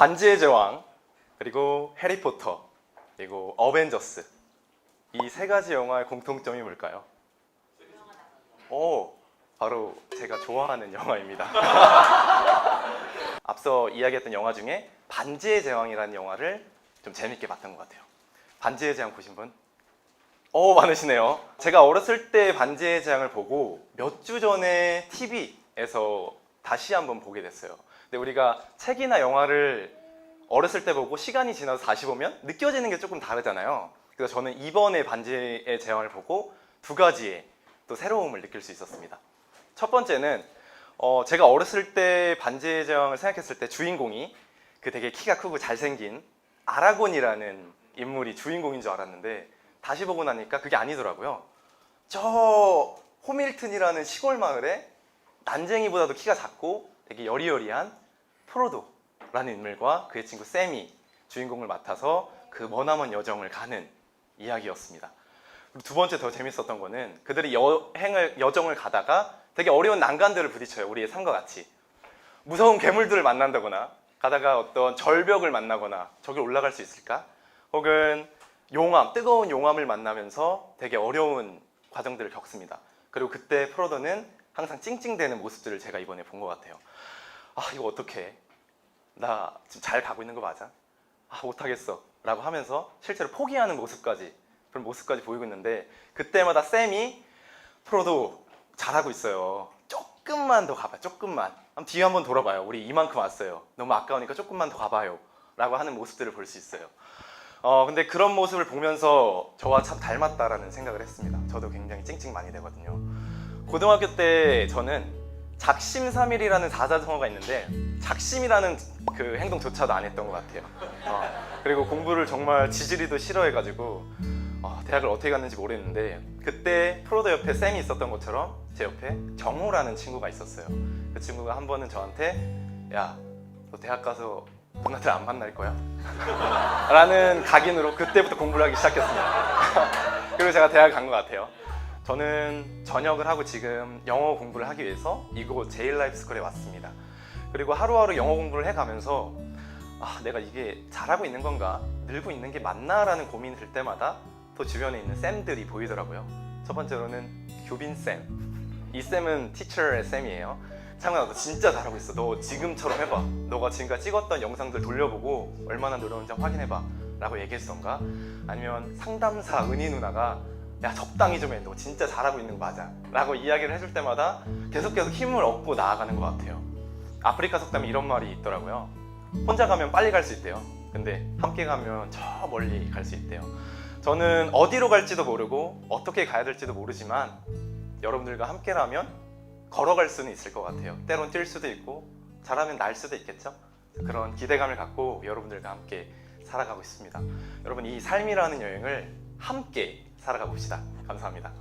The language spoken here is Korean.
반지의 제왕 그리고 해리포터 그리고 어벤져스 이 세 가지 영화의 공통점이 뭘까요? 오 바로 제가 좋아하는 영화입니다. 앞서 이야기했던 영화 중에 반지의 제왕이라는 영화를 좀 재밌게 봤던 것 같아요. 반지의 제왕 보신 분? 오 많으시네요. 제가 어렸을 때 반지의 제왕을 보고 몇 주 전에 TV에서 다시 한번 보게 됐어요. 근데 우리가 책이나 영화를 어렸을 때 보고 시간이 지나서 다시 보면 느껴지는 게 조금 다르잖아요. 그래서 저는 이번에 반지의 제왕을 보고 두 가지의 또 새로움을 느낄 수 있었습니다. 첫 번째는 어, 제가 어렸을 때 반지의 제왕을 생각했을 때 주인공이 그 되게 키가 크고 잘생긴 아라곤이라는 인물이 주인공인 줄 알았는데 다시 보고 나니까 그게 아니더라고요. 저 호밀튼이라는 시골 마을에 난쟁이보다도 키가 작고 되게 여리여리한 프로도라는 인물과 그의 친구 샘이 주인공을 맡아서 그 머나먼 여정을 가는 이야기였습니다. 그리고 두 번째 더 재밌었던 거는 그들이 여행을 여정을 가다가 되게 어려운 난간들을 부딪혀요. 우리의 삶과 같이 무서운 괴물들을 만난다거나 가다가 어떤 절벽을 만나거나 저기 올라갈 수 있을까? 혹은 용암, 뜨거운 용암을 만나면서 되게 어려운 과정들을 겪습니다. 그리고 그때 프로도는 항상 찡찡대는 모습들을 제가 이번에 본 것 같아요. 아 이거 어떡해? 나 지금 잘 가고 있는 거 맞아? 아 못하겠어. 라고 하면서 실제로 포기하는 모습까지 그런 모습까지 보이고 있는데 그때마다 쌤이 프로도 잘하고 있어요. 조금만 더 가봐요 조금만. 뒤에 한번 돌아봐요. 우리 이만큼 왔어요. 너무 아까우니까 조금만 더 가봐요. 라고 하는 모습들을 볼 수 있어요. 어 근데 그런 모습을 보면서 저와 참 닮았다라는 생각을 했습니다. 저도 굉장히 찡찡 많이 되거든요 고등학교 때 저는 작심삼일이라는 사자성어가 있는데 작심이라는 그 행동조차도 안 했던 것 같아요. 어, 그리고 공부를 정말 지지리도 싫어해가지고 어, 대학을 어떻게 갔는지 모르겠는데 그때 프로도 옆에 쌤이 있었던 것처럼 제 옆에 정우라는 친구가 있었어요. 그 친구가 한 번은 저한테 야 너 대학 가서 누나들 안 만날 거야? 라는 각인으로 그때부터 공부를 하기 시작했습니다. 그리고 제가 대학 간 것 같아요. 저는 전역을 하고 지금 영어 공부를 하기 위해서 이곳 제일 라이프 스쿨에 왔습니다. 그리고 하루하루 영어 공부를 해가면서 아, 내가 이게 잘하고 있는 건가? 늘고 있는 게 맞나라는 고민이 들 때마다 또 주변에 있는 쌤들이 보이더라고요. 첫 번째로는 교빈 쌤. 이 쌤은 티처의 쌤이에요. 창훈아, 너 진짜 잘하고 있어. 너 지금처럼 해봐. 너가 지금까지 찍었던 영상들 돌려보고 얼마나 노력했는지 확인해봐. 라고 얘기했던가? 아니면 상담사 은희 누나가 야 적당히 좀 해. 너 진짜 잘하고 있는 거 맞아. 라고 이야기를 해줄 때마다 계속 계속 힘을 얻고 나아가는 것 같아요. 아프리카 속담에 이런 말이 있더라고요. 혼자 가면 빨리 갈 수 있대요. 근데 함께 가면 저 멀리 갈 수 있대요. 저는 어디로 갈지도 모르고 어떻게 가야 될지도 모르지만 여러분들과 함께라면 걸어갈 수는 있을 것 같아요. 때론 뛸 수도 있고 잘하면 날 수도 있겠죠. 그런 기대감을 갖고 여러분들과 함께 살아가고 있습니다. 여러분 이 삶이라는 여행을 함께 살아가 봅시다. 감사합니다.